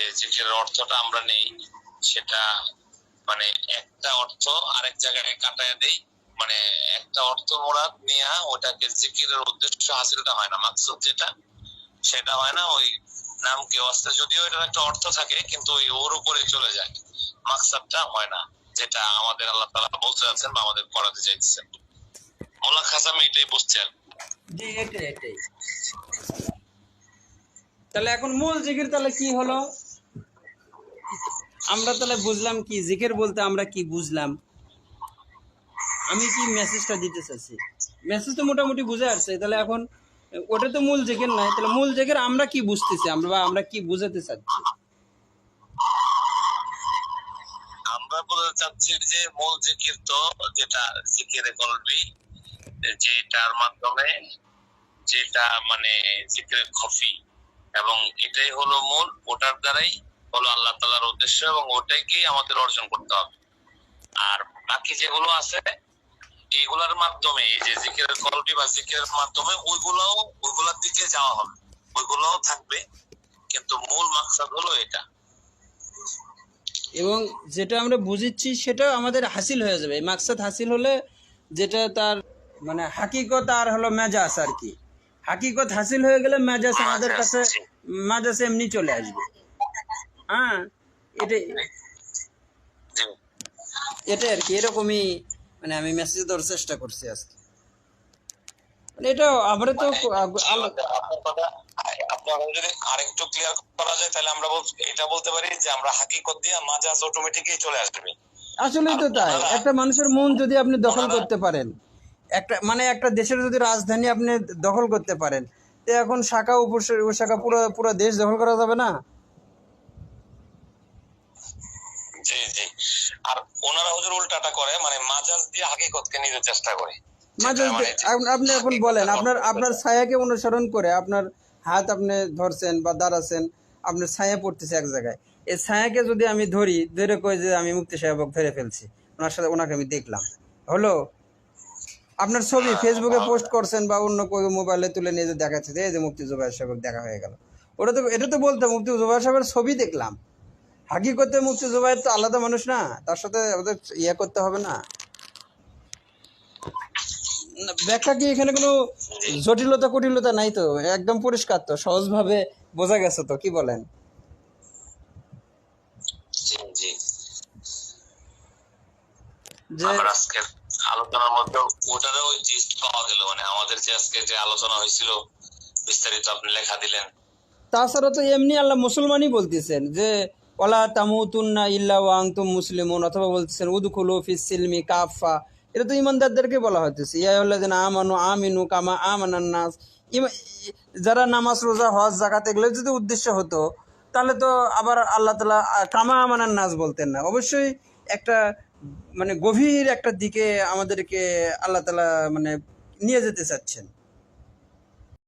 যে জিকিরের অর্থটা আমরা নেই, সেটা মানে একটা অর্থ আরেক জায়গায় কাটায় দেই। মানে একটা অর্থ মোড়াত নিয়ে ওটাকে জিকিরের উদ্দেশ্য হাসিলটা হয় না। মাকসুদ যেটা, সেটা হয় না, ওই নাম কি অস্তে যদিও এটার একটা অর্থ থাকে, কিন্তু ওই ওর উপরে চলে যায়। মাকসাদটা হয় না, যেটা আমাদের আল্লাহ তালা বলতে যাচ্ছেন বা আমাদের করাতে চাইছেন মোলা খাসাম এটাই আর জি, এটাই এটাই। তাহলে এখন মূল জিকির তাহলে কি হলো? আমরা তাহলে বুঝলাম কি, জিকির বলতে আমরা কি বুঝলাম? আমি কি মেসেজটা দিতে চাচ্ছি মেসেজ তো মোটামুটি বুঝে আসছে, তাহলে এখন, ওটা তো মূল জেকের নাই তাহলে মূল জেকের আমরা কি বুঝতেছি? আমরা বা আমরা কি বুঝাতে চাচ্ছি? আমরা চাচ্ছি যে মূল জিকির তো যেটা জিকিরে কলবি যেটার মাধ্যমে যেটা মানে জিকিরের খফি এবং এটাই হলো মূল, ওটার দ্বারাই হলো আল্লাহ তালার উদ্দেশ্য এবং ওটাকেই আমাদের অর্জন করতে হবে। আর বাকি যেগুলো আছে এইগুলার মাধ্যমে এই যে জিকিরের কলবি বা জিকিরের মাধ্যমে ওইগুলাও ওইগুলার দিকে যাওয়া হবে। ওইগুলাও থাকবে কিন্তু মূল মাকসাদ হলো এটা। এবং যেটা আমরা বুঝিচ্ছি সেটা আমাদের হাসিল হয়ে যাবে। মাকসাদ হাসিল হলে যেটা তার মানে হাকিকত আর হলো মেজাজ আর কি। হাকিকত হাসিল হয়ে গেলে মেজাজ আমাদের কাছে মেজাজ এমনি চলে আসবে। হ্যাঁ জি আর কি এরকমই মানে আমি মেসেজ দেওয়ার চেষ্টা করছি আজকে মানে এটা আমরা তো যদি আরেকটু ক্লিয়ার করা যায় তাহলে আমরা এটা বলতে পারি যে আমরা হাকিকত দিয়ে মাজাজ অটোমেটিকই চলে আসবে আসলেই তো তাই একটা মানুষের মন যদি আপনি দখল করতে পারেন একটা মানে একটা দেশের যদি রাজধানী আপনি দখল করতে পারেন তো এখন শাখা উপশা- উপশাখা পুরো পুরো দেশ দখল করা যাবে না জি জি। আর ওনারা হুজুর উল্টাটা করে মানে মাজাজ দিয়ে হাকিকতকে নিতে চেষ্টা করে। যেটা মানে আপ- আপনি এখন বলেন আপনার আপনার ছায়াকে অনুসরণ করে আপনার হাত আপনি ধরছেন বা দাঁড়াচ্ছেন আপনার ছায়া পড়তেছে এক জায়গায়। এই ছায়াকে যদি আমি ধরি ধরে কই যে আমি মুক্তি সাহেবক ধরে ফেলছি ওনার সাথে ওনাকে আমি দেখলাম। হলো? আপনার ছবি ফেসবুকে পোস্ট করছেন বা অন্য কোনো মোবাইলে তুলে নিয়ে যে দেখাচ্ছে যে এই যে মুক্তি জুবাইর সাহেব দেখা হয়ে গেল। ওটা তো এটা তো বলতে মুক্তি জুবাইর সাহেবের ছবি দেখলাম। হাকিকতে মুক্তি জুবাইর তো আলাদা মানুষ না তার সাথে ওদের ইয়ে করতে হবে না। ব্যাখ্যা কি এখানে কোনো জটিলতা কুটিলতা নাই তো? একদম পরিষ্কার তো সহজভাবে বোঝা গেছে তো কি বলেন? জি জি। যে আজকের আলোচনার মধ্যে ওটারও জিস্ট পাওয়া গেল মানে আমাদের যে আজকে যে আলোচনা হয়েছিল বিস্তারিত আপনি লেখা দিলেন। তাছাড়া তো এমনি আল্লাহ মুসলমানই বলতেছেন যে ওলা তামুতুন্না ইল্লা ওয়াংতুম মুসলিমুন, অথবা বলতেছেন, উদখুলু ফিস সিলমি কাফা এটা তো ইমানদারদেরকে বলা হইতেছে। ইয়া আল্লাযিনা আমানু আমিনু কামা আমানান নাস। ইমা- যারা নামাজ, রোজা, হজ জাকাত এগুলো যদি উদ্দেশ্য হতো, তাহলে তো আবার আল্লাহ তালা কামা আমানান নাস বলতেন না। অবশ্যই একটা মানে গভীর একটা দিকে আমাদেরকে আল্লাহ তালা মানে নিয়ে যেতে চাচ্ছেন।